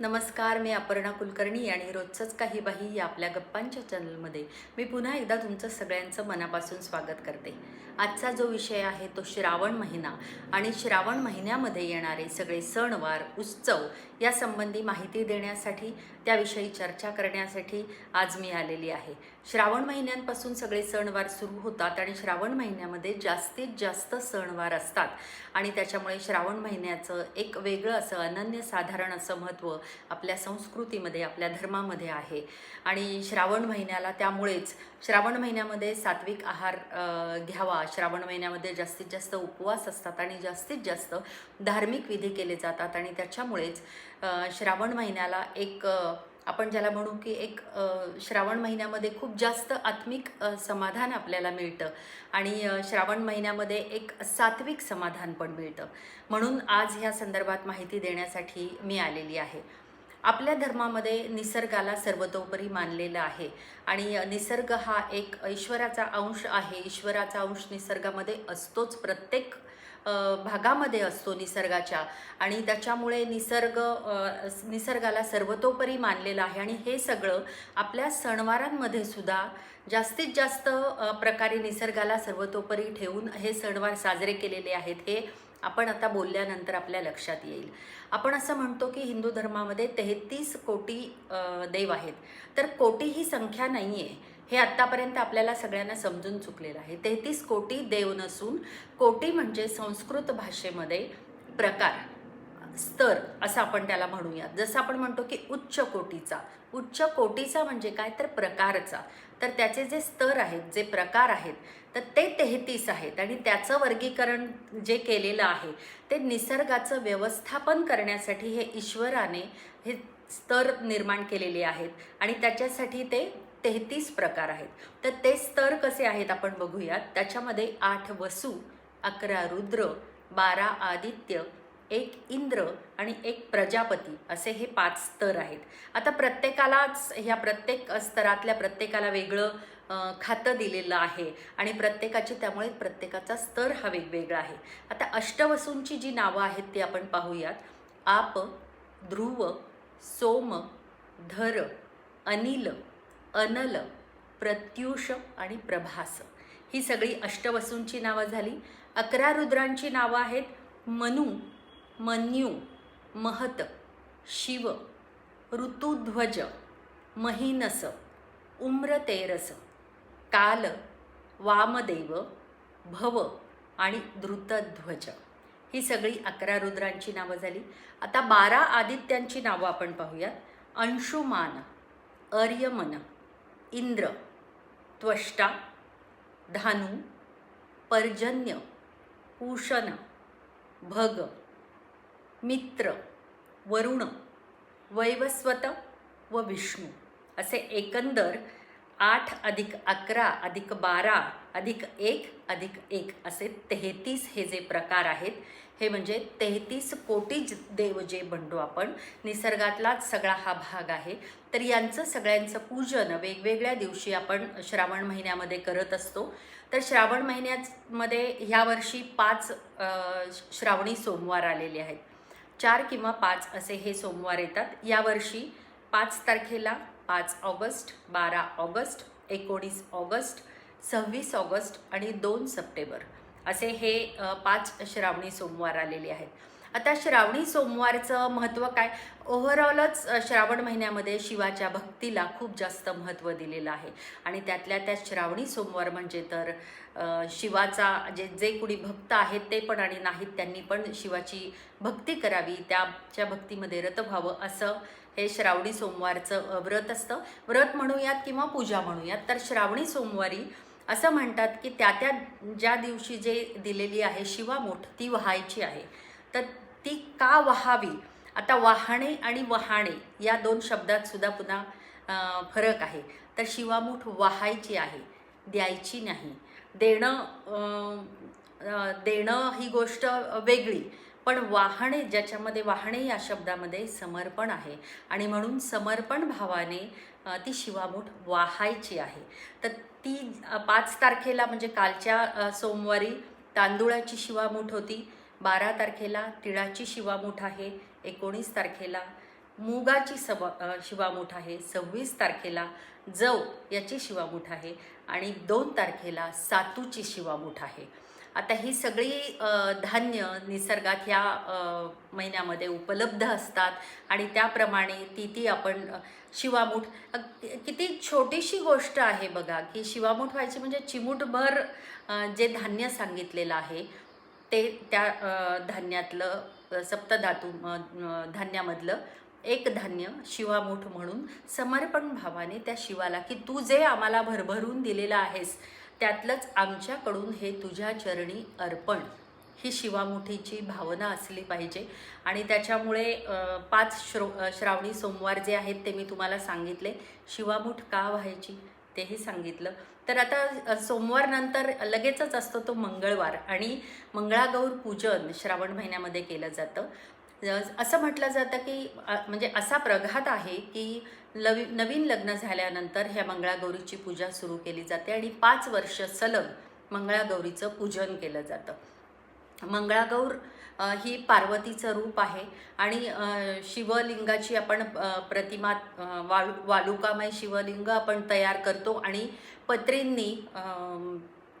नमस्कार मी अपर्णा कुलकर्णी आणि रोजचंच काही बाही या आपल्या गप्पांच्या चॅनलमध्ये मी पुन्हा एकदा तुमचं सगळ्यांचं मनापासून स्वागत करते. आजचा जो विषय आहे तो श्रावण महिना आणि श्रावण महिन्यामध्ये येणारे सगळे सणवार उत्सव या संबंधी माहिती देण्यासाठी त्याविषयी चर्चा करण्यासाठी आज मी आलेली आहे. श्रावण महिन्यांपासून सगळे सणवार सुरू होतात आणि श्रावण महिन्यामध्ये जास्तीत जास्त सणवार असतात. आणि त्याच्यामुळे श्रावण महिन्याचं एक वेगळं असं अनन्यसाधारण असं महत्त्व आपल्या संस्कृतीमध्ये आपल्या धर्मामध्ये आहे. आणि श्रावण महिन्याला त्यामुळेच श्रावण महिन्यामध्ये सात्विक आहार घ्यावा. श्रावण महिन्यामध्ये जास्तीत जास्त उपवास असतात आणि जास्तीत जास्त धार्मिक विधी केले जातात. आणि त्याच्यामुळेच श्रावण महिन्याला एक आपण ज्याला म्हणू की एक श्रावण महिन्यामध्ये खूप जास्त आत्मिक समाधान आपल्याला मिळतं. आणि श्रावण महिन्यामध्ये एक सात्विक समाधान पण मिळतं. म्हणून आज ह्या संदर्भात माहिती देण्यासाठी मी आलेली आहे. आपल्या धर्मामध्ये निसर्गाला सर्वतोपरी मानलेलं आहे. आणि निसर्ग हा एक ईश्वराचा अंश आहे. ईश्वराचा अंश निसर्गामध्ये असतोच प्रत्येक भागामध्ये असतो निसर्गाच्या. आणि त्याच्यामुळे निसर्ग निसर्गाला सर्वतोपरी मानलेलं आहे. आणि हे सगळं आपल्या सणवारांमध्ये सुद्धा जास्तीत जास्त प्रकारे निसर्गाला सर्वतोपरी ठेवून हे सणवार साजरे केलेले आहेत हे आपण आता बोलल्यानंतर आपल्या लक्षात येईल. आपण असं म्हणतो की हिंदू धर्मामध्ये तेहतीस कोटी देव आहेत. तर कोटी ही संख्या नाही आहे हे आत्तापर्यंत आपल्याला सगळ्यांना समजून चुकलेलं आहे. तेहतीस कोटी देव नसून कोटी म्हणजे संस्कृत भाषेमध्ये प्रकार स्तर असं आपण त्याला म्हणूयात. जसं आपण म्हणतो की उच्च कोटीचा. उच्च कोटीचा म्हणजे काय? तर प्रकारचा. तर त्याचे जे स्तर आहेत जे प्रकार आहेत तर ते तेहतीस आहेत. आणि त्याचं वर्गीकरण जे केलेलं आहे ते निसर्गाचं व्यवस्थापन करण्यासाठी हे ईश्वराने हे स्तर निर्माण केलेले आहेत. आणि त्याच्यासाठी ते तेहतीस प्रकार आहेत. तर ते स्तर कसे आहेत आपण बघूयात. त्याच्यामध्ये आठ वसू अकरा रुद्र बारा आदित्य एक इंद्र आणि एक प्रजापती असे हे पाच स्तर आहेत. आता प्रत्येकालाच ह्या प्रत्येक स्तरातल्या प्रत्येकाला वेगळं खातं दिलेलं आहे आणि प्रत्येकाची त्यामुळे प्रत्येकाचा स्तर हा वेगवेगळा आहे. आता अष्टवसूंची जी नावं आहेत ती आपण पाहूयात. आप ध्रुव सोम धर अनिल अनल प्रत्युष आणि प्रभास. ही सगळी अष्टवसूंची नावं झाली. अकरा रुद्रांची नावं आहेत. मनु मन्यू महत शिव ऋतुध्वज महिनस उम्रतेरस काल वामदेव भव आणि धृतध्वज. ही सगळी अकरा रुद्रांची नावं झाली. आता बारा आदित्यांची नावं आपण पाहूयात. अंशुमान अर्यमन इंद्र त्वष्टा धानू पर्जन्य पूषण भग मित्र वरुण वैवस्वत व विष्णू. असे एकंदर आठ अधिक अकरा अधिक बारा अधिक एक अधिक एक असे तेहतीस हे जे प्रकार आहेत हे म्हणजे तेहतीस कोटी देव जे म्हणतो आपण निसर्गातलाच सगळा हा भाग आहे. तर यांचं सगळ्यांचं पूजन वेगवेगळ्या दिवशी आपण श्रावण महिन्यामध्ये करत असतो. तर श्रावण महिन्यामध्ये ह्या वर्षी पाच श्रावणी सोमवार आलेले आहेत. चार किंवा पाच असे हे सोमवार येतात. यावर्षी पाच तारखेला पाच ऑगस्ट बारा ऑगस्ट एकोणीस ऑगस्ट सव्वीस ऑगस्ट आणि दोन सप्टेंबर. असे हे पाच श्रावणी सोमवार आलेले आहेत. आता श्रावणी सोमवारचं महत्त्व काय? ओव्हरऑलच श्रावण महिन्यामध्ये शिवाच्या भक्तीला खूप जास्त महत्त्व दिलेलं आहे. आणि त्यातल्या त्यात श्रावणी सोमवार म्हणजे तर शिवाचा जे जे कुणी भक्त आहेत ते पण आणि नाहीत त्यांनी पण शिवाची भक्ती करावी त्याच्या भक्तीमध्ये रत व्हावं असं हे श्रावणी सोमवारचं व्रत असतं. व्रत म्हणूयात किंवा पूजा म्हणूयात तर श्रावणी सोमवारी असं म्हणतात की त्या त्या ज्या दिवशी जे दिलेली आहे शिवामूठ ती व्हायची आहे. तर ती का व्हावी? आता वाहणे आणि वहाणे या दोन शब्दात सुद्धा पुन्हा फरक आहे. तर शिवामूठ वाहायची आहे द्यायची नाही. देणं देणं ही गोष्ट वेगळी पण वाहणे ज्याच्यामध्ये वाहणे या शब्दामध्ये समर्पण आहे. आणि म्हणून समर्पण भावाने ती शिवामूठ वाहायची आहे. तर ती पाच तारखेला म्हणजे कालच्या सोमवारी तांदूळाची शिवामूठ होती. बारा तारखेला तिळाची शिवामूठ आहे. एकोणीस तारखेला मुगाची सव शिवामूठ आहे. सव्वीस तारखेला जव याची शिवामूठ आहे. आणि दोन तारखेला सातूची शिवामूठ आहे. आता ही सगळी धान्य निसर्गात ह्या महिन्यामध्ये उपलब्ध असतात आणि त्याप्रमाणे ती ती आपण शिवामूठ किती छोटीशी गोष्ट आहे बघा की शिवामूठ व्हायची म्हणजे चिमूटभर जे धान्य सांगितलेलं आहे ते त्या धान्यातलं सप्तधातू धान्यामधलं एक धान्य शिवामूठ म्हणून समर्पण भावाने त्या शिवाला की तू जे आम्हाला भरभरून दिलेलं आहेस त्यातलंच आमच्याकडून हे तुझ्या चरणी अर्पण. ही शिवामुठीची भावना असली पाहिजे. आणि त्याच्यामुळे पाच श्रो श्रावणी सोमवार जे आहेत ते मी तुम्हाला सांगितले. शिवामुठ का व्हायची? तेही सांगितलं. तर आता सोमवारनंतर लगेचच असतो तो मंगळवार. आणि मंगळागौर पूजन श्रावण महिन्यामध्ये केलं जातं. असं म्हटलं जातं की म्हणजे असा प्रघात आहे की लवी नवीन लग्न झाल्यानंतर ह्या मंगळागौरीची पूजा सुरू केली जाते आणि पाच वर्ष सलग मंगळागौरीचं पूजन केलं जातं. मंगळागौर ही पार्वतीचं रूप आहे आणि शिवलिंगाची आपण प्रतिमा वाळू वालुकामय शिवलिंग आपण तयार करतो आणि पत्रींनी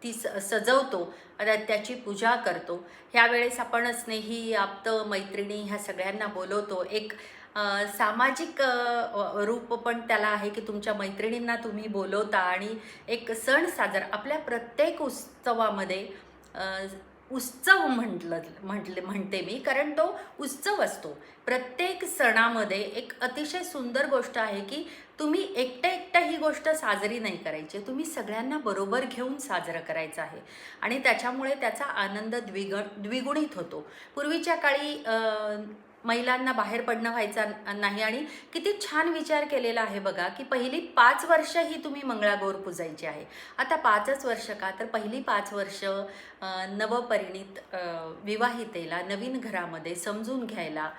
ती स सजवतो त्याची पूजा करतो. ह्यावेळेस आपण स्नेही आप्त मैत्रिणी ह्या सगळ्यांना बोलवतो. एक सामाजिक रूप पण त्याला आहे की तुमच्या मैत्रिणींना तुम्ही बोलवता आणि एक सण साजरा. आपल्या प्रत्येक उत्सवामध्ये उत्सव म्हटलं म्हटले म्हणते मी कारण तो उत्सव असतो. प्रत्येक सणामध्ये एक अतिशय सुंदर गोष्ट आहे की तुम्ही एकटं एकटं ही गोष्ट साजरी नाही करायची. तुम्ही सगळ्यांना बरोबर घेऊन साजरं करायचं आहे. आणि त्याच्यामुळे त्याचा आनंद द्विग द्विगुणित होतो. पूर्वीच्या काळी महिलांना बाहेर पडणं व्हायचा नाही आणि किती छान विचार केलेला आहे बघा की पहिली पाच वर्ष ही तुम्ही मंगळागौर पूजायची आहे. आता पाचच वर्ष का? तर पहिली पाच वर्ष नवपरिणित विवाहितेला नवीन घरामध्ये समजून घ्यायला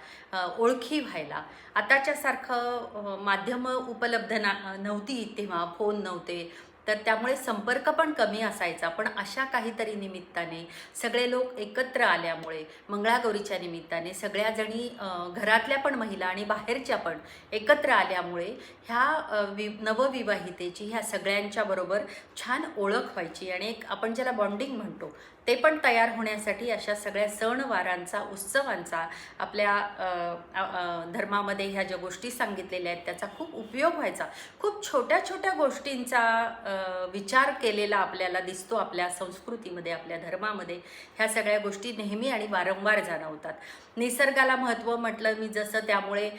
ओळखी व्हायला. आताच्यासारखं माध्यमं उपलब्ध ना नव्हती तेव्हा फोन नव्हते. तर त्यामुळे संपर्क पण कमी असायचा. पण अशा काहीतरी निमित्ताने सगळे लोक एकत्र आल्यामुळे मंगळागौरीच्या निमित्ताने सगळ्याजणी घरातल्या पण महिला आणि बाहेरच्या पण एकत्र आल्यामुळे ह्या वि नवविवाहितेची ह्या सगळ्यांच्याबरोबर छान ओळख व्हायची आणि एक आपण ज्याला बॉन्डिंग म्हणतो ते पण तयार होण्यासाठी अशा सगळ्या सणवारांचा उत्सवांचा आपल्या धर्मामध्ये ह्या ज्या गोष्टी सांगितलेल्या आहेत त्याचा खूप उपयोग व्हायचा. खूप छोट्या छोट्या गोष्टींचा विचार केलेला आपल्याला दिसतो आपल्या संस्कृतीमध्ये आपल्या धर्मामध्ये. ह्या सगळ्या गोष्टी नेहमी आणि वारंवार जाणवतात. निसर्गाला महत्त्व म्हटलं मी जसं त्यामुळे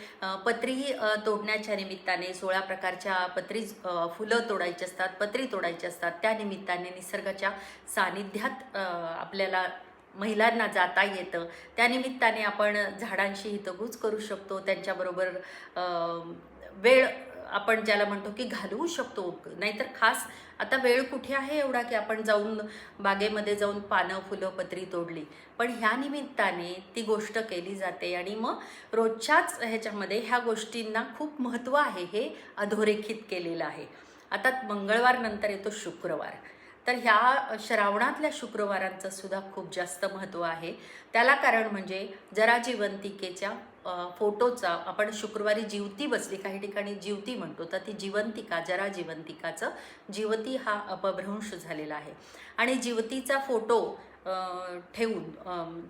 पत्री तोडण्याच्या निमित्ताने सोळा प्रकारच्या पत्री फुलं तोडायची असतात पत्री तोडायची असतात त्या निमित्ताने निसर्गाच्या सानिध्यात आपल्याला महिलांना जाता येतं. त्यानिमित्ताने आपण झाडांशी हितगुज करू शकतो. त्यांच्याबरोबर वेळ आपण ज्याला म्हणतो की घालवू शकतो. नाहीतर खास आता वेळ कुठे आहे एवढा की आपण जाऊन बागेमध्ये जाऊन पानं फुलं पत्री तोडली. पण ह्या निमित्ताने ती गोष्ट केली जाते आणि मग रोजच्याच ह्याच्यामध्ये ह्या गोष्टींना खूप महत्त्व आहे हे अधोरेखित केलेलं आहे. आता मंगळवार नंतर येतो शुक्रवार. तर ह्या श्रावणातल्या शुक्रवारांचं सुद्धा खूप जास्त महत्त्व आहे. त्याला कारण म्हणजे जरा जिवंतिकेच्या फोटोचा आपण शुक्रवारी जीवती बसली काही ठिकाणी जीवती म्हणतो तर ती जिवंतिका जरा जिवंतिकाचं जीवती हा अपभ्रंश झालेला आहे. आणि जीवतीचा फोटो ठेवून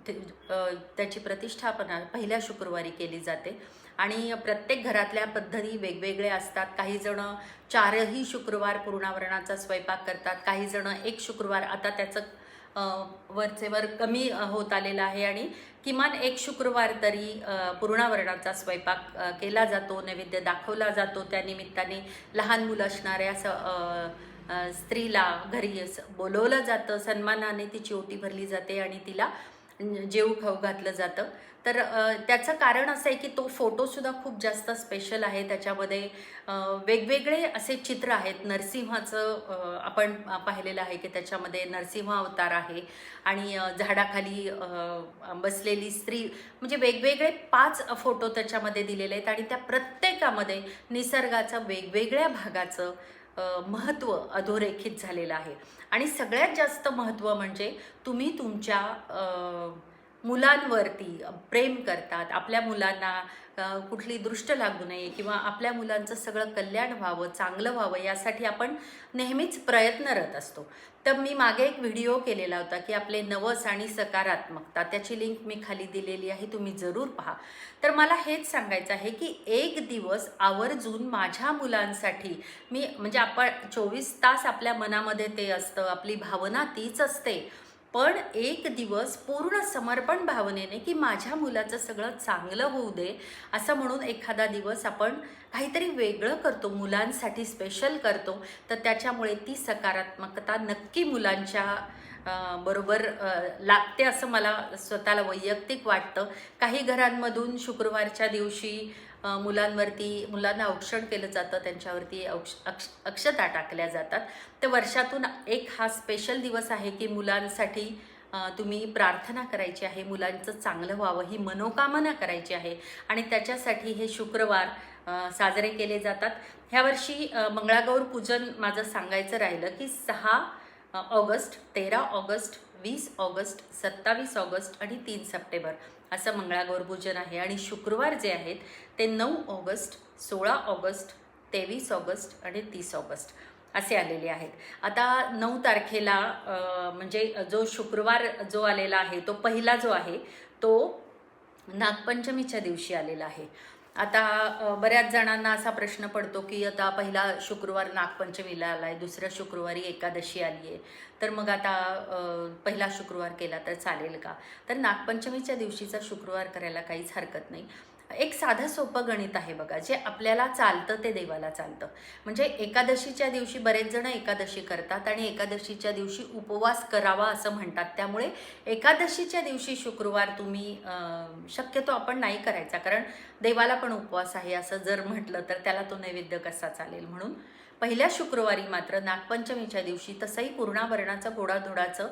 त्याची प्रतिष्ठापना पहिल्या शुक्रवारी केली जाते. आणि प्रत्येक घरातल्या पद्धती वेगवेगळ्या असतात. काही जण चारही शुक्रवार पूर्णावरणाचा स्वयंपाक करतात. काही जण एक शुक्रवार आता त्याचं वरचेवर कमी होत आलेलं आहे आणि किमान एक शुक्रवार तरी पूर्णावरणाचा स्वयंपाक केला जातो नैवेद्य दाखवला जातो. त्या निमित्ताने लहान मुलं असणाऱ्या स स्त्रीला घरी असं बोलवलं जातं. सन्मानाने तिची ओटी भरली जाते आणि तिला जेऊ खाऊ घातलं जातं. तर त्याचं कारण असं आहे की तो फोटोसुद्धा खूप जास्त स्पेशल आहे. त्याच्यामध्ये वेगवेगळे असे चित्र आहेत. नरसिंहाचं आपण पाहिलेलं आहे की त्याच्यामध्ये नरसिंह अवतार आहे आणि झाडाखाली बसलेली स्त्री. म्हणजे वेगवेगळे पाच फोटो त्याच्यामध्ये दिलेले आहेत आणि त्या प्रत्येकामध्ये निसर्गाचं वेगवेगळ्या भागाचं महत्त्व अधोरेखित झालेलं आहे. आणि सगळ्यात जास्त महत्त्व म्हणजे तुम्ही तुमच्या मुलांवरती प्रेम करतात. आपल्या मुलांना कुठली दृष्ट लागू नये किंवा आपल्या मुलांचं सगळं कल्याण व्हावं चांगलं व्हावं यासाठी आपण नेहमीच प्रयत्नरत असतो. तर मी मागे एक व्हिडिओ केलेला होता की आपले नवस आणि सकारात्मकता त्याची लिंक मी खाली दिलेली आहे तुम्ही जरूर पहा. तर मला हेच सांगायचं आहे की एक दिवस आवर्जून माझ्या मुलांसाठी मी म्हणजे आपण चोवीस तास आपल्या मनामध्ये ते असतं आपली भावना तीच असते. पण एक दिवस पूर्ण समर्पण भावनेने की माझ्या मुलाचं सगळं चांगलं होऊ दे असं म्हणून एखादा दिवस आपण काहीतरी वेगळं करतो मुलांसाठी स्पेशल करतो तर त्याच्यामुळे ती सकारात्मकता नक्की मुलांच्या बरोबर लागते असं मला स्वतःला वैयक्तिक वाटतं. काही घरांमधून शुक्रवारच्या दिवशी मुलांवरती मुलांना औक्षण केलं जातं त्यांच्यावरती औक्ष अक्ष अक्षता टाकल्या जातात. तर वर्षातून एक हा स्पेशल दिवस आहे की मुलांसाठी तुम्ही प्रार्थना करायची आहे मुलांचं चांगलं व्हावं ही मनोकामना करायची आहे. आणि त्याच्यासाठी हे शुक्रवार साजरे केले जातात. ह्या वर्षी मंगळागौर पूजन माझं सांगायचं राहिलं की सहा ऑगस्ट तेरा ऑगस्ट वीस ऑगस्ट सत्तावीस ऑगस्ट आणि तीन सप्टेंबर. असं मंगळागौर पूजन आहे. आणि शुक्रवार जे आहेत ते नऊ ऑगस्ट सोळा ऑगस्ट तेवीस ऑगस्ट आणि तीस ऑगस्ट असे आलेले आहेत. आता नऊ तारखेला म्हणजे जो शुक्रवार जो आलेला आहे तो पहिला जो आहे तो नागपंचमीच्या दिवशी आलेला आहे. आता बऱ्याच जणांना असा प्रश्न पडतो की आता पहिला शुक्रवार नागपंचमीला आला आहे दुसऱ्या शुक्रवारी एकादशी आली आहे तर मग आता पहिला शुक्रवार केला तर चालेल का? तर नागपंचमीच्या दिवशीचा शुक्रवार करायला काहीच हरकत नाही. एक साधं सोपं गणित आहे बघा जे आपल्याला चालतं ते देवाला चालतं. म्हणजे एकादशीच्या दिवशी बरेच जण एकादशी करतात आणि एकादशीच्या दिवशी उपवास करावा असं म्हणतात. त्यामुळे एकादशीच्या दिवशी शुक्रवार तुम्ही शक्यतो आपण नाही करायचा कारण देवाला पण उपवास आहे असं जर म्हटलं तर त्याला तो नैवेद्य कसा चालेल म्हणून? पहिल्या शुक्रवारी मात्र नागपंचमीच्या दिवशी तसंही पूर्णावरणाचं गोडाधोडाचं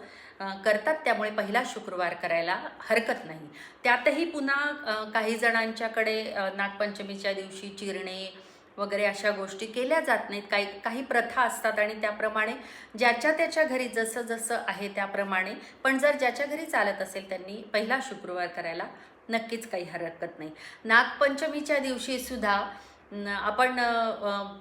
करतात. त्यामुळे पहिला शुक्रवार करायला हरकत नाही. त्यातही पुन्हा काही जणांच्याकडे नागपंचमीच्या दिवशी चिरणे वगैरे अशा गोष्टी केल्या जात नाहीत. काही काही प्रथा असतात आणि त्याप्रमाणे ज्याच्या त्याच्या घरी जसं जसं आहे त्याप्रमाणे पण जर ज्याच्या घरी चालत असेल त्यांनी पहिला शुक्रवार करायला नक्कीच काही हरकत नाही. नागपंचमीच्या दिवशी सुद्धा आपण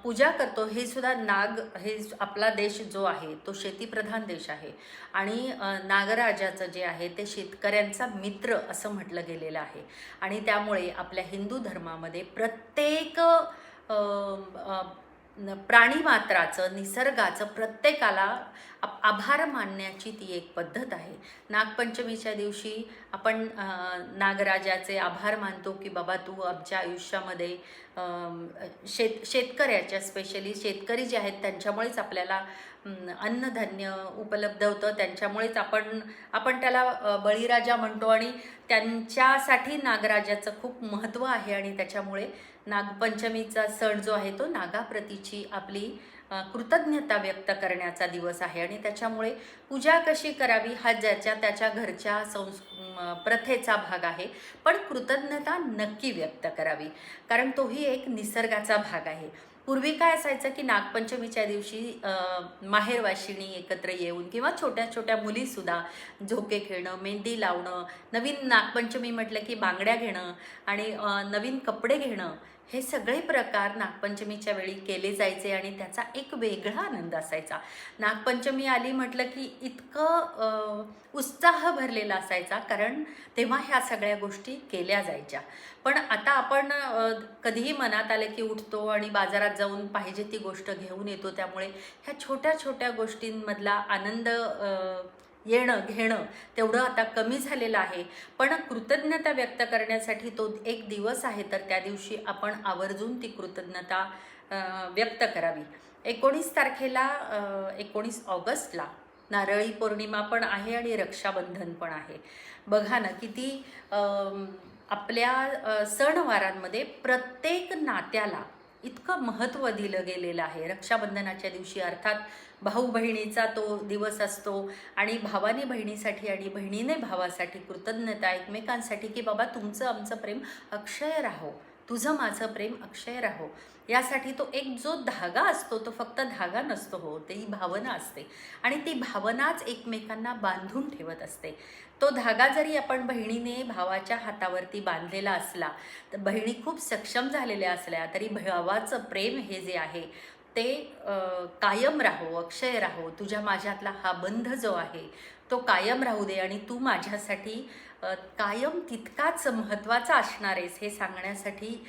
पूजा करतो हे सुद्धा नाग हे आपला देश जो आहे तो शेतीप्रधान देश आहे. आणि नागराजाचं जे आहे ते शेतकऱ्यांचा मित्र असं म्हटलं गेलेलं आहे. आणि त्यामुळे आपल्या हिंदू धर्मामध्ये प्रत्येक प्राणीमात्राचं निसर्गाचं प्रत्येकाला आभार मानण्याची ती एक पद्धत आहे. नागपंचमीच्या दिवशी आपण नागराजाचे आभार मानतो की बाबा तू आमच्या आयुष्यामध्ये शेत शेतकऱ्याच्या स्पेशली शेतकरी जे आहेत त्यांच्यामुळेच आपल्याला अन्नधान्य उपलब्ध होतं. त्यांच्यामुळेच आपण आपण त्याला बळीराजा म्हणतो आणि त्यांच्यासाठी नागराजाचं खूप महत्त्व आहे आणि त्याच्यामुळे नागपंचमीचा सण जो आहे तो नागाप्रतीची आपली कृतज्ञता व्यक्त करण्याचा दिवस आहे. आणि त्याच्यामुळे पूजा कशी करावी हा ज्याच्या त्याच्या घरच्या संस् प्रथेचा भाग आहे. पण कृतज्ञता नक्की व्यक्त करावी. कारण तोही एक निसर्गाचा भाग आहे. पूर्वी काय असायचं की नागपंचमीच्या दिवशी माहेरवाशिणी एकत्र येऊन किंवा छोट्या छोट्या मुलीसुद्धा झोके खेळणं मेहंदी लावणं नवीन नागपंचमी म्हटलं की बांगड्या घेणं आणि नवीन कपडे घेणं हे सगळे प्रकार नागपंचमीच्या वेळी केले जायचे आणि त्याचा एक वेगळा आनंद असायचा. नागपंचमी आली म्हटलं की इतकं उत्साह भरलेला असायचा कारण तेव्हा ह्या सगळ्या गोष्टी केल्या जायच्या. पण आता आपण कधीही मनात आलं की उठतो आणि बाजारात जाऊन पाहिजे ती गोष्ट घेऊन येतो त्यामुळे ह्या छोट्या छोट्या गोष्टींमधला आनंद येणं घेणं तेवढं आता कमी झालेलं आहे. पण कृतज्ञता व्यक्त करण्यासाठी तो एक दिवस आहे तर त्या दिवशी आपण आवर्जून ती कृतज्ञता व्यक्त करावी. एकोणीस तारखेला एकोणीस ऑगस्टला नारळी पौर्णिमा पण आहे आणि रक्षाबंधन पण आहे. बघा ना किती आपल्या सणवारांमध्ये प्रत्येक नात्याला इतकं महत्त्व दिलं गेलेलं आहे. रक्षाबंधनाच्या दिवशी अर्थात भाऊ बहिणीचा तो दिवस असतो आणि भावाने बहिणीसाठी आणि बहिणीने भावासाठी कृतज्ञता एकमेकांसाठी की बाबा तुमचं आमचं प्रेम अक्षय राहो. तुझं माझं प्रेम अक्षय राहो. यासाठी तो एक जो धागा असतो तो फक्त धागा नसतो हो ती भावना असते. आणि ती भावनाच एकमेकांना बांधून ठेवत असते. तो धागा जरी आपण बहिणीने भावाच्या हातावरती बांधलेला असला तर बहिणी खूप सक्षम झालेल्या असल्या तरी भावाचं प्रेम हे जे आहे ते कायम राहो अक्षय राहो. तुझ्या माझ्यातला हा बंध जो आहे तो कायम राहू दे आणि तू माझ्यासाठी कायम तितकाच महत्त्वाचा असणार आहेस हे सांगण्यासाठी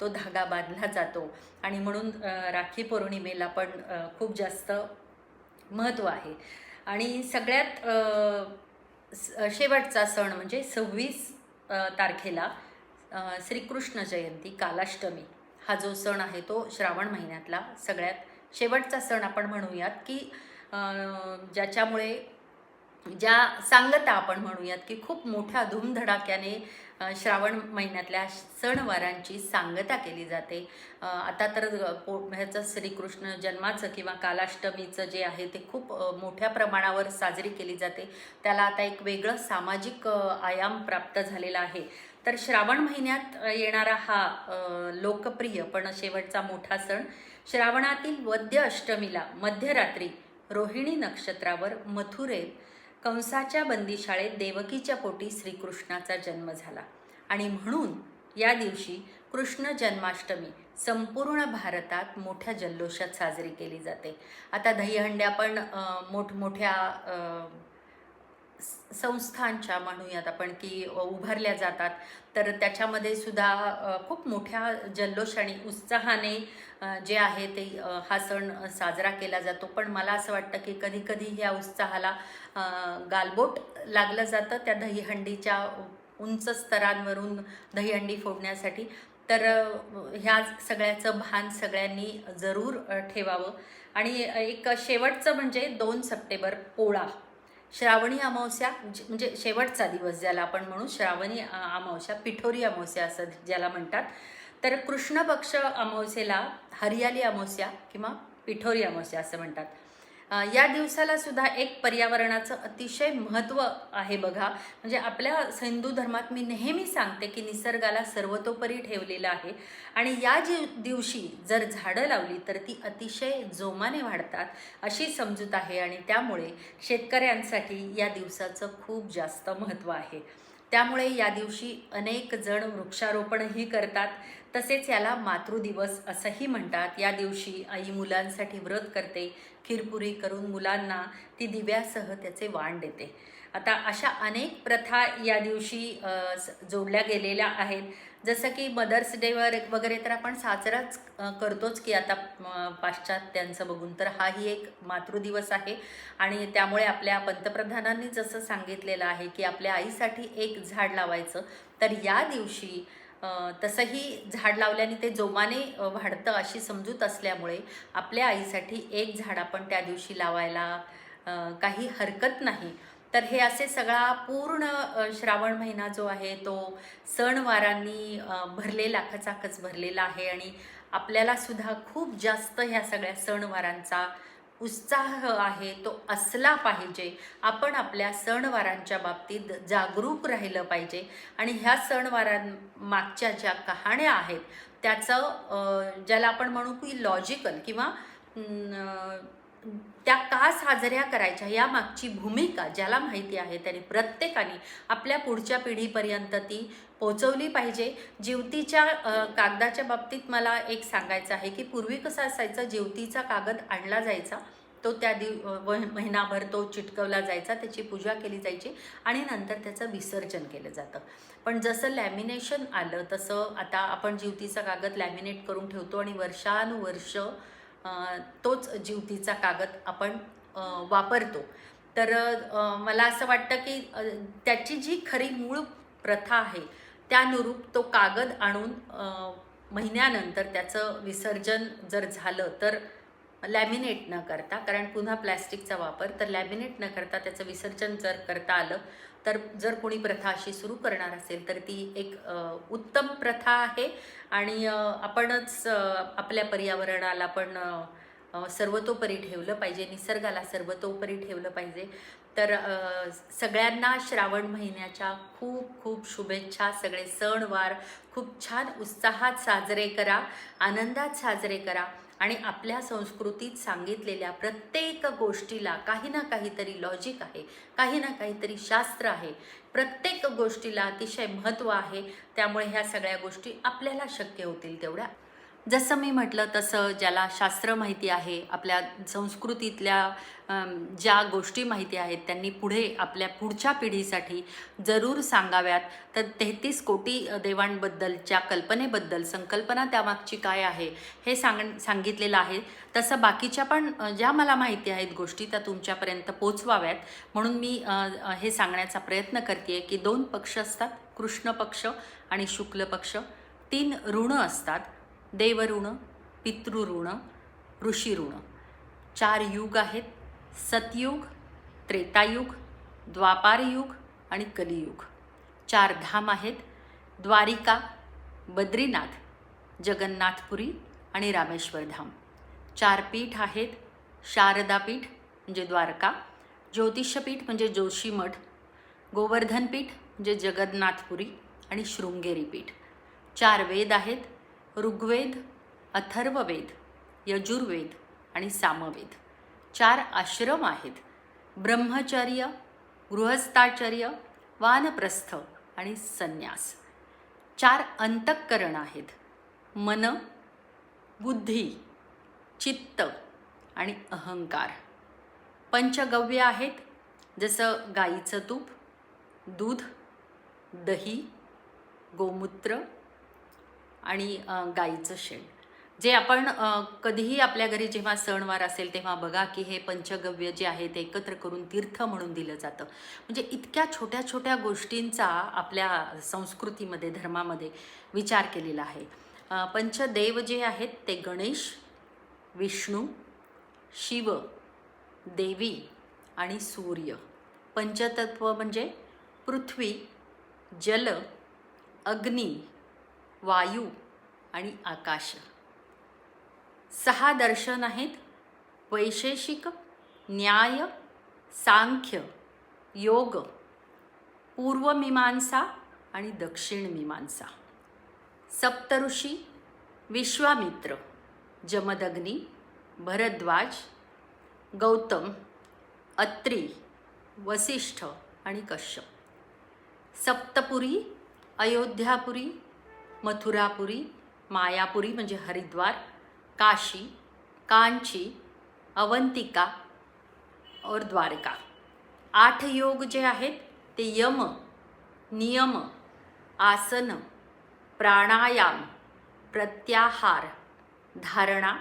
तो धागा बांधला जातो. आणि म्हणून राखी पौर्णिमेला पण खूप जास्त महत्त्व आहे. आणि सगळ्यात स- शेवटचा सण म्हणजे सव्वीस तारखेला श्रीकृष्ण जयंती कालाष्टमी. हा जो सण आहे तो श्रावण महिन्यातला सगळ्यात शेवटचा सण आपण म्हणूयात की ज्याच्यामुळे ज्या सांगता आपण म्हणूयात की खूप मोठ्या धूमधडाक्याने श्रावण महिन्यातल्या सणवारांची सांगता केली जाते. आता तर पो ह्याचं श्रीकृष्ण जन्माचं किंवा कालाष्टमीचं जे आहे ते खूप मोठ्या प्रमाणावर साजरी केली जाते. त्याला आता एक वेगळं सामाजिक आयाम प्राप्त झालेला आहे. तर श्रावण महिन्यात येणारा हा लोकप्रिय पण शेवटचा मोठा सण श्रावणातील वद्य अष्टमीला मध्यरात्री रोहिणी नक्षत्रावर मथुरेत कंसाच्या बंदीशाळेत देवकीच्या पोटी श्रीकृष्णाचा जन्म झाला. आणि म्हणून या दिवशी कृष्ण जन्माष्टमी संपूर्ण भारतात मोठ्या जल्लोषात साजरी केली जाते. आता दहीहंड्या पण मोठमोठ्या संस्थांच्या म्हणूयात आपण की उभारल्या जातात. तर त्याच्यामध्ये सुद्धा खूप मोठ्या जल्लोष आणि उत्साहाने जे आहे ते हा सण साजरा केला जातो. पण मला असं वाटतं की कधीकधी ह्या उत्साहाला गालबोट लागलं जातं त्या दहीहंडीच्या उंच स्तरांवरून दहीहंडी फोडण्यासाठी. तर ह्या सगळ्याचं भान सगळ्यांनी जरूर ठेवावं. आणि एक शेवटचं म्हणजे दोन सप्टेंबर पोळा. श्रावणी अमावस्या जे- म्हणजे शेवटचा दिवस ज्याला आपण म्हणू श्रावणी अमावस्या पिठोरी अमावस्या असं ज्याला म्हणतात. तर कृष्ण पक्ष अमावस्येला हरियाली अमावस्या किंवा पिठोरी अमावस्या असं म्हणतात. या दिवसाला सुद्धा एक पर्यावरणाचं अतिशय महत्त्व आहे बघा. म्हणजे आपल्या हिंदू धर्मात मी नेहमी सांगते की निसर्गाला सर्वतोपरी ठेवलेलं आहे. आणि या जी दिवशी जर झाडं लावली तर ती अतिशय जोमाने वाढतात अशी समजूत आहे. आणि त्यामुळे शेतकऱ्यांसाठी या दिवसाचं खूप जास्त महत्त्व आहे. त्यामुळे या दिवशी अनेक जण वृक्षारोपणही करतात. तसेच याला मातृदिवस असंही म्हणतात. या दिवशी आई मुलांसाठी व्रत करते. खीरपुरी करून मुलांना ती दिव्यासह त्याचे वाण देते. आता अशा अनेक प्रथा या दिवशी जोडल्या गेलेल्या आहेत. जसं की मदर्स डेवर वगैरे तर आपण साजराच करतोच की आता पाश्चात्यांचं बघून. तर हाही एक मातृदिवस आहे. आणि त्यामुळे आपल्या पंतप्रधानांनी जसं सांगितलेलं आहे की आपल्या आईसाठी एक झाड लावायचं. तर या दिवशी तसंही झाड लावल्याने ते जोमाने वाढतं अशी समजूत असल्यामुळे आपल्या आईसाठी एक झाड आपण त्या दिवशी लावायला काही हरकत नाही. तर हे असे सगळा पूर्ण श्रावण महिना जो आहे तो सणवारांनी भरलेला खचाखच भरलेला आहे आणि आपल्याला सुद्धा खूप जास्त ह्या सगळ्या सणवारांचा उत्साह आहे तो असला पाहिजे. आपण आपल्या सणवारांच्या बाबतीत जागरूक राहिलं पाहिजे आणि ह्या सणवारांमागच्या ज्या कहाण्या आहेत त्याचं ज्याला आपण म्हणू की लॉजिकल किंवा त्या का साजऱ्या करायच्या या मागची भूमिका ज्याला माहिती आहे त्याने प्रत्येकाने आपल्या पुढच्या पिढीपर्यंत ती पोचवली पाहिजे. जिवतीच्या कागदाच्या बाबतीत मला एक सांगायचं आहे की पूर्वी कसं असायचं जिवतीचा कागद आणला जायचा तो त्या दिव महिनाभर तो चिटकवला जायचा त्याची पूजा केली जायची आणि नंतर त्याचं विसर्जन केलं जातं. पण जसं लॅमिनेशन आलं तसं आता आपण जिवतीचा कागद लॅमिनेट करून ठेवतो आणि वर्षानुवर्ष तोच जीवतीचा कागद आपण वापरतो. तर मला असं वाटतं की त्याची जी खरी मूळ प्रथा आहे त्यानुरूप तो कागद आणून महिन्यानंतर त्याचं विसर्जन जर झालं तर लॅमिनेट न करता कारण पुन्हा प्लॅस्टिकचा वापर तर लॅमिनेट न करता त्याचं विसर्जन जर करता आलं तर जर कोणी प्रथा अशी सुरू करणार असेल तर ती एक उत्तम प्रथा आहे. आणि आपणच आपल्या पर्यावरणाला पण सर्वतोपरी ठेवलं पाहिजे निसर्गाला सर्वतोपरी ठेवलं पाहिजे. तर सगळ्यांना श्रावण महिन्याच्या खूप खूप शुभेच्छा. सगळे सणवार खूप छान उत्साहात साजरे करा आनंदात साजरे करा. आणि आपल्या संस्कृतीत सांगितलेल्या प्रत्येक गोष्टीला काही ना काहीतरी लॉजिक आहे काही ना काहीतरी शास्त्र आहे. प्रत्येक गोष्टीला अतिशय महत्त्व आहे. त्यामुळे ह्या सगळ्या गोष्टी आपल्याला शक्य होतील तेवढ्या. जसं मी म्हटलं तसं ज्याला शास्त्र माहिती आहे आपल्या संस्कृतीतल्या ज्या गोष्टी माहिती आहेत त्यांनी पुढे आपल्या पुढच्या पिढीसाठी जरूर सांगाव्यात. तर तेहतीस कोटी देवांबद्दलच्या कल्पनेबद्दल संकल्पना त्यामागची काय आहे हे सांग सांगितलेलं आहे. तसं बाकीच्या पण ज्या मला माहिती आहेत गोष्टी त्या तुमच्यापर्यंत पोचवाव्यात म्हणून मी हे सांगण्याचा प्रयत्न करते की दोन पक्ष असतात कृष्ण पक्ष आणि शुक्ल पक्ष. तीन ऋण असतात. देवऋण पितृऋण ऋषीऋण. चार युग आहेत. सतयुग त्रेतायुग द्वापारयुग आणि कलियुग. चार धाम आहेत. द्वारिका बद्रीनाथ जगन्नाथपुरी आणि रामेश्वर धाम. चार पीठ आहेत. शारदापीठ म्हणजे द्वारका ज्योतिषपीठ म्हणजे जोशीमठ गोवर्धनपीठ म्हणजे जगन्नाथपुरी आणि शृंगेरी पीठ चार वेद आहेत. ऋग्वेद अथर्ववेद यजुर्वेद आणि सामवेद. चार आश्रम आहेत. ब्रह्मचर्य गृहस्थाचर्य वानप्रस्थ आणि संन्यास. चार अंतःकरण आहेत. मन बुद्धी चित्त आणि अहंकार. पंचगव्य आहेत जसं गाईचं तूप दूध दही गोमूत्र आणि गाईचं शेण. जे आपण कधीही आपल्या घरी जेव्हा सणवार असेल तेव्हा बघा की हे पंचगव्य जे आहे ते एकत्र करून तीर्थ म्हणून दिलं जातं. म्हणजे इतक्या छोट्या छोट्या गोष्टींचा आपल्या संस्कृतीमध्ये धर्मामध्ये विचार केलेला आहे. पंचदेव जे आहेत ते गणेश विष्णू शिव देवी आणि सूर्य. पंचतत्व म्हणजे पृथ्वी जल अग्नी वायू आणि आकाश. सहा दर्शन आहेत. वैशेषिक न्याय सांख्य योग पूर्वमीमांसा आणि दक्षिण मीमांसा सप्तऋषी विश्वामित्र जमदग्नी भरद्वाज गौतम अत्री वसिष्ठ आणि कश्यप. सप्तपुरी अयोध्यापुरी मथुरापुरी मायापुरी म्हणजे हरिद्वार काशी कांची अवंतिका और द्वारका. आठ योग जे आहेत ते यम नियम आसन प्राणायाम प्रत्याहार धारणा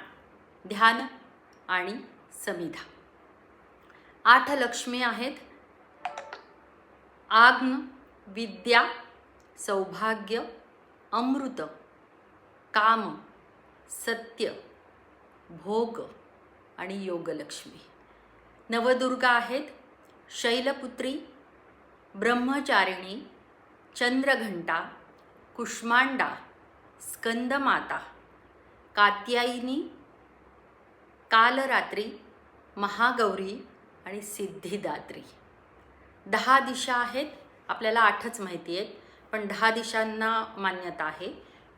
ध्यान आणि समिधा. आठ लक्ष्मी आहेत. आग्न विद्या सौभाग्य अमृत काम सत्य भोग आणि योगलक्ष्मी. नवदुर्गा आहेत शैलपुत्री ब्रह्मचारिणी चंद्रघंटा कुष्मांडा स्कंदमाता कात्यायिनी कालरात्री महागौरी आणि सिद्धिदात्री. दहा दिशा आहेत आपल्याला आठच माहिती आहेत. पण दहा दिशांना मान्यता आहे.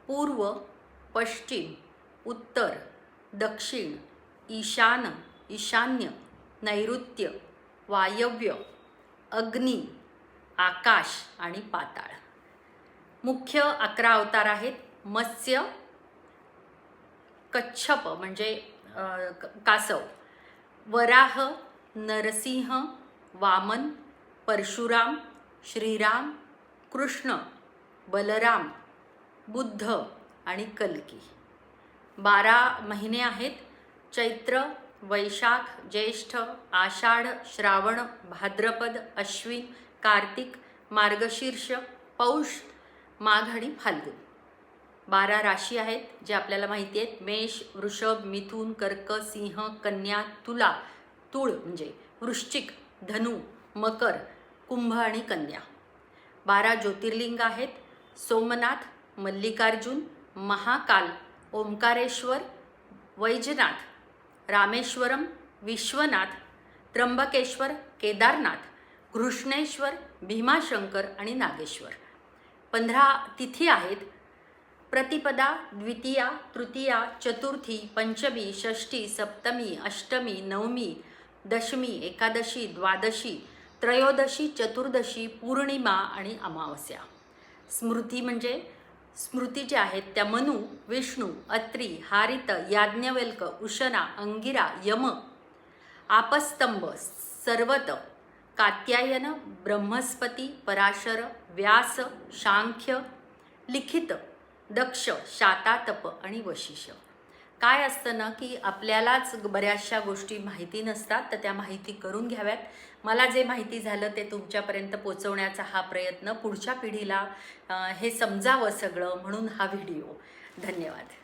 पूर्व पश्चिम उत्तर दक्षिण ईशान ईशान्य नैऋत्य वायव्य अग्नी आकाश आणि पाताळ. मुख्य अकरा अवतार आहेत. मत्स्य कच्छप म्हणजे क- कासव. वराह नरसिंह वामन परशुराम श्रीराम कृष्ण बलराम बुद्ध आणि कल्की. बारा महिने आहेत. चैत्र वैशाख ज्येष्ठ आषाढ श्रावण भाद्रपद अश्विन कार्तिक मार्गशीर्ष पौष माघ आणि फाल्गुन. बारा राशी आहेत जे आपल्याला माहिती आहेत. मेष वृषभ मिथुन कर्क सिंह कन्या तुला तुळ म्हणजे वृश्चिक धनु मकर कुंभ आणि कन्या. बारा ज्योतिर्लिंग आहेत. सोमनाथ मल्लिकार्जुन महाकाल ओंकारेश्वर वैजनाथ रामेश्वरम विश्वनाथ त्र्यंबकेश्वर केदारनाथ घृष्णेश्वर भीमाशंकर आणि नागेश्वर. पंधरा तिथी आहेत. प्रतिपदा द्वितीया तृतीया चतुर्थी पंचमी षष्ठी सप्तमी अष्टमी नवमी दशमी एकादशी द्वादशी त्रयोदशी चतुर्दशी पूर्णिमा आणि अमावस्या. स्मृती म्हणजे स्मृती ज्या आहेत त्या मनू विष्णू अत्री हारित याज्ञवल्क उशना अंगिरा यम आपस्तंभ सर्वत कात्यायन ब्रह्मस्पती पराशर व्यास शांख्य लिखित दक्ष शातातप आणि वशिष काय असतं ना की आपल्यालाच बऱ्याचशा गोष्टी माहिती नसतात तर त्या माहिती करून घ्याव्यात. मला जे माहिती झालं ते तुमच्यापर्यंत पोचवण्याचा हा प्रयत्न पुढच्या पिढीला हे समजावं सगळं म्हणून हा व्हिडिओ. धन्यवाद.